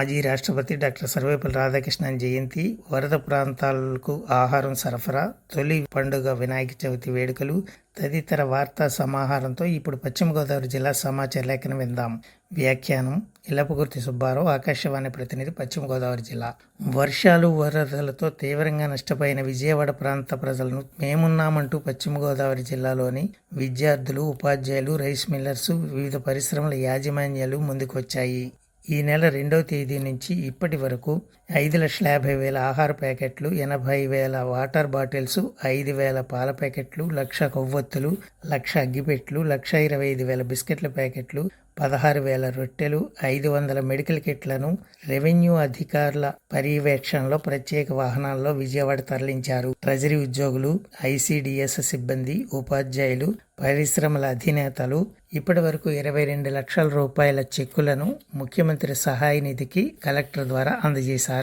మాజీ రాష్ట్రపతి డాక్టర్ సర్వేపల్లి రాధాకృష్ణన్ జయంతి వరద ప్రాంతాలకు ఆహారం సరఫరా తొలి పండుగ వినాయక చవితి వేడుకలు తదితర వార్తా సమాహారంతో ఇప్పుడు పశ్చిమ గోదావరి జిల్లా సమాచార లేఖను విందాం. వ్యాఖ్యానం ఇలపగుర్తి సుబ్బారావు ఆకాశవాణి ప్రతినిధి పశ్చిమ గోదావరి జిల్లా. వర్షాలు వరదలతో తీవ్రంగా నష్టపోయిన విజయవాడ ప్రాంత ప్రజలను మేమున్నామంటూ పశ్చిమ గోదావరి జిల్లాలోని విద్యార్థులు ఉపాధ్యాయులు రైస్ మిల్లర్స్ వివిధ పరిశ్రమల యాజమాన్యాలు ముందుకొచ్చాయి. ఈ నెల రెండవ తేదీ నుంచి ఇప్పటి వరకు ఐదు లక్షల యాభై వేల ఆహార ప్యాకెట్లు ఎనభై వేల వాటర్ బాటిల్స్ ఐదు వేల పాల ప్యాకెట్లు లక్ష కొవ్వొత్తులు లక్ష అగ్గిపెట్లు లక్ష ఇరవై ఐదు వేల బిస్కెట్ల ప్యాకెట్లు పదహారు వేల రొట్టెలు ఐదు వందల మెడికల్ కిట్లను రెవెన్యూ అధికారుల పర్యవేక్షణలో ప్రత్యేక వాహనాల్లో విజయవాడ తరలించారు. ట్రెజరీ ఉద్యోగులు ఐసిడిఎస్ సిబ్బంది ఉపాధ్యాయులు పరిశ్రమల అధినేతలు ఇప్పటి వరకు ఇరవై రెండు లక్షల రూపాయల చెక్కులను ముఖ్యమంత్రి సహాయ నిధికి కలెక్టర్ ద్వారా అందజేశారు.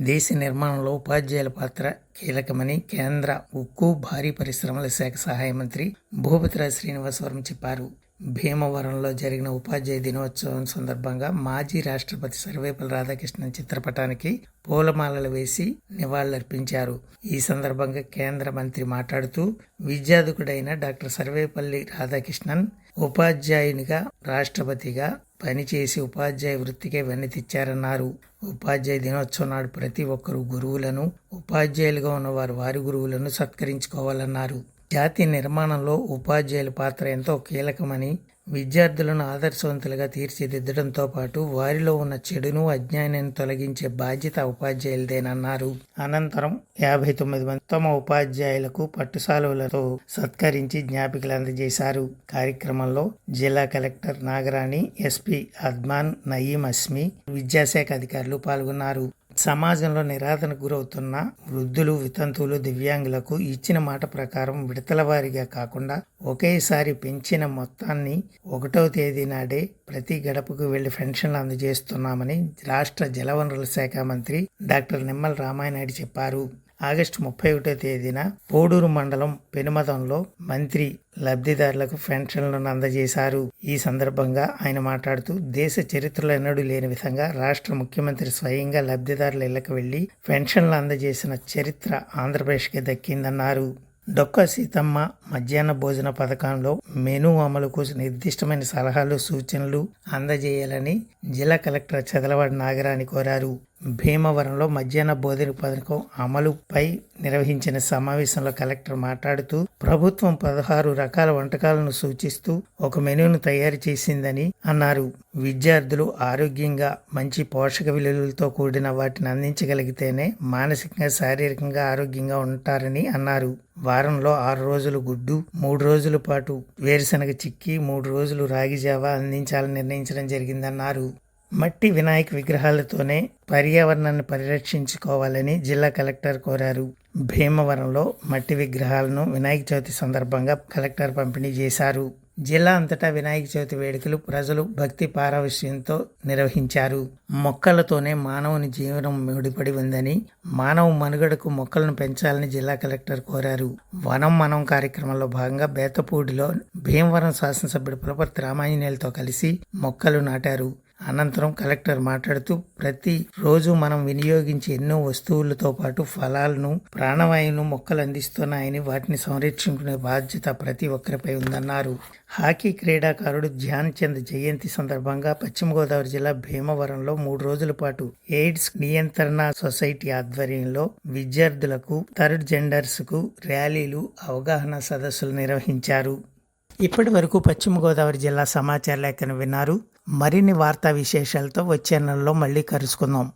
దేశ నిర్మాణంలో ఉపాధ్యాయుల పాత్ర కీలకమని కేంద్ర ఉక్కు భారీ పరిశ్రమల శాఖ సహాయ మంత్రి భూపతిరాజ్ శ్రీనివాసవరం చెప్పారు. భీమవరంలో జరిగిన ఉపాధ్యాయ దినోత్సవం సందర్భంగా మాజీ రాష్ట్రపతి సర్వేపల్లి రాధాకృష్ణన్ చిత్రపటానికి పూలమాలలు వేసి నివాళులర్పించారు. ఈ సందర్భంగా కేంద్ర మంత్రి మాట్లాడుతూ విద్యాధికుడైన డాక్టర్ సర్వేపల్లి రాధాకృష్ణన్ ఉపాధ్యాయునిగా రాష్ట్రపతిగా పనిచేసి ఉపాధ్యాయ వృత్తికే వెన్నెతిచ్చారన్నారు ఉపాధ్యాయ దినోత్సవం నాడు ప్రతి ఒక్కరూ గురువులను ఉపాధ్యాయులుగా ఉన్నవారు వారి గురువులను సత్కరించుకోవాలన్నారు. జాతి నిర్మాణంలో ఉపాధ్యాయుల పాత్ర ఎంతో కీలకమని విద్యార్థులను ఆదర్శవంతులుగా తీర్చిదిద్దడంతో పాటు వారిలో ఉన్న చెడును అజ్ఞానాన్ని తొలగించే బాధ్యత ఉపాధ్యాయులదేనన్నారు. అనంతరం యాభై తొమ్మిది మంది ఉత్తమ ఉపాధ్యాయులకు పట్టుసాలువులతో సత్కరించి జ్ఞాపికలు అందజేశారు. కార్యక్రమంలో జిల్లా కలెక్టర్ నాగరాణి ఎస్పీ అద్మాన్ నయీం అస్మి విద్యాశాఖ అధికారులు పాల్గొన్నారు. సమాజంలో నిరాధనకు గురవుతున్న వృద్ధులు వితంతువులు దివ్యాంగులకు ఇచ్చిన మాట ప్రకారం విడతల వారీగా కాకుండా ఒకేసారి పెంచిన మొత్తాన్ని ఒకటవ తేదీ నాడే ప్రతి గడపకు వెళ్ళి పెన్షన్లు అందజేస్తున్నామని రాష్ట్ర జలవనరుల శాఖ మంత్రి డాక్టర్ నిమ్మల రామాయనాయుడు చెప్పారు. ఆగస్టు ముప్పై ఒకటో తేదీన పోడూరు మండలం పెనుమదంలో మంత్రి లబ్ధిదారులకు పెన్షన్లను అందజేశారు. ఈ సందర్భంగా ఆయన మాట్లాడుతూ దేశ చరిత్రలో ఎన్నడూ లేని విధంగా రాష్ట్ర ముఖ్యమంత్రి స్వయంగా లబ్ధిదారుల ఇళ్ళకు వెళ్ళి పెన్షన్లు అందజేసిన చరిత్ర ఆంధ్రప్రదేశ్కి దక్కిందన్నారు. డొక్క సీతమ్మ మధ్యాహ్న భోజన పథకంలో మెనూ అమలుకు నిర్దిష్టమైన సలహాలు సూచనలు అందజేయాలని జిల్లా కలెక్టర్ చదలవాడి నాగరాణి కోరారు. భీమవరంలో మధ్యాహ్న భోజన పథకం అమలుపై నిర్వహించిన సమావేశంలో కలెక్టర్ మాట్లాడుతూ ప్రభుత్వం పదహారు రకాల వంటకాలను సూచిస్తూ ఒక మెనూను తయారు చేసిందని అన్నారు. విద్యార్థులు ఆరోగ్యంగా మంచి పోషక విలువలతో కూడిన వాటిని అందించగలిగితేనే మానసికంగా శారీరకంగా ఆరోగ్యంగా ఉంటారని అన్నారు. వారంలో ఆరు రోజులు గుడ్డు మూడు రోజుల పాటు వేరుశనగ చిక్కి మూడు రోజులు రాగి జావా అందించాలని నిర్ణయించడం జరిగిందన్నారు. మట్టి వినాయక విగ్రహాలతోనే పర్యావరణాన్ని పరిరక్షించుకోవాలని జిల్లా కలెక్టర్ కోరారు. భీమవరంలో మట్టి విగ్రహాలను వినాయక చవితి సందర్భంగా కలెక్టర్ పంపిణీ చేశారు. జిల్లా అంతటా వినాయక చవితి వేడుకలు ప్రజలు భక్తి పారవశ్యంతో నిర్వహించారు. మొక్కలతోనే మానవుని జీవనం ముడిపడి ఉందని మానవ మనుగడకు మొక్కలను పెంచాలని జిల్లా కలెక్టర్ కోరారు. వనం మనం కార్యక్రమంలో భాగంగా బేతపూడిలో భీమవరం శాసనసభ్యుడు పులపర్తి రామాంజనేయులతో కలిసి మొక్కలు నాటారు. అనంతరం కలెక్టర్ మాట్లాడుతూ ప్రతి రోజు మనం వినియోగించే ఎన్నో వస్తువులతో పాటు ఫలాలను ప్రాణవాయువును మొక్కలు అందిస్తున్నాయని వాటిని సంరక్షించుకునే బాధ్యత ప్రతి ఒక్కరిపై ఉందన్నారు. హాకీ క్రీడాకారుడు ధ్యాన్ చంద్ జయంతి సందర్భంగా పశ్చిమ గోదావరి జిల్లా భీమవరంలో మూడు రోజుల పాటు ఎయిడ్స్ నియంత్రణ సొసైటీ ఆధ్వర్యంలో విద్యార్థులకు థర్డ్ జెండర్స్కు ర్యాలీలు అవగాహన సదస్సులు నిర్వహించారు. ఇప్పటి వరకు పశ్చిమ గోదావరి జిల్లా సమాచార లేఖను విన్నారు. మరిన్ని వార్తా విశేషాలతో వచ్చే నెలలో మళ్ళీ కలుసుకుందాం.